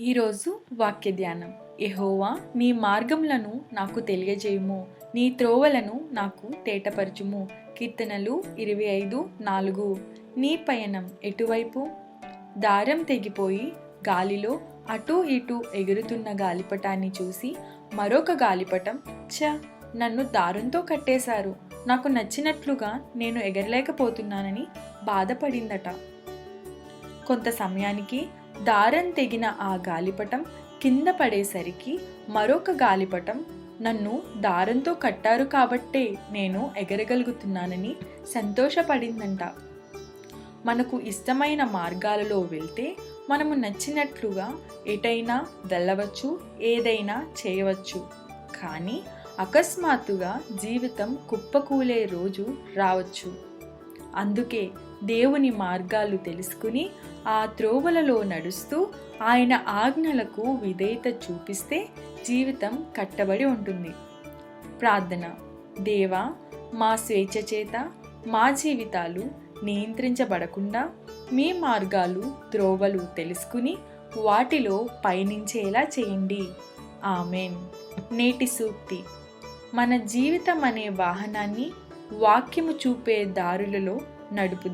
ఈరోజు వాక్య ధ్యానం ఎహోవా నీ మార్గములను నాకు తెలియజేయుము. నీ త్రోవలను నాకు తేటపరచుము. కీర్తనలు ఇరవై ఐదు నాలుగు. నీ పయనం ఎటువైపు? దారం తెగిపోయి గాలిలో అటూ ఇటూ ఎగురుతున్న గాలిపటాన్ని చూసి మరొక గాలిపటం ఛ! నన్ను దారంతో కట్టేశారు. నాకు నచ్చినట్లుగా నేను ఎగరలేకపోతున్నానని బాధపడిందట. కొంత సమయానికి దారం తెగిన ఆ గాలిపటం కింద పడేసరికి మరొక గాలిపటం నన్ను దారంతో కట్టారు కాబట్టే నేను ఎగరగలుగుతున్నానని సంతోషపడిందంట. మనకు ఇష్టమైన మార్గాలలో వెళ్తే మనము నచ్చినట్లుగా ఎటైనా వెళ్ళవచ్చు ఏదైనా చేయవచ్చు. కానీ అకస్మాత్తుగా జీవితం కుప్పకూలే రోజు రావచ్చు. అందుకే దేవుని మార్గాలు తెలుసుకుని ఆ త్రోవలలో నడుస్తూ ఆయన ఆజ్ఞలకు విధేయత చూపిస్తే జీవితం కట్టబడి ఉంటుంది. ప్రార్థన. దేవా మా స్వేచ్ఛ చేత మా జీవితాలు నియంత్రించబడకుండా మీ మార్గాలు త్రోవలు తెలుసుకుని వాటిలో పయనించేలా చేయండి. ఆమెన్. నేటి సూక్తి. మన జీవితం అనే వాహనాన్ని వాక్యము చూపే దారులలో நடுப்பு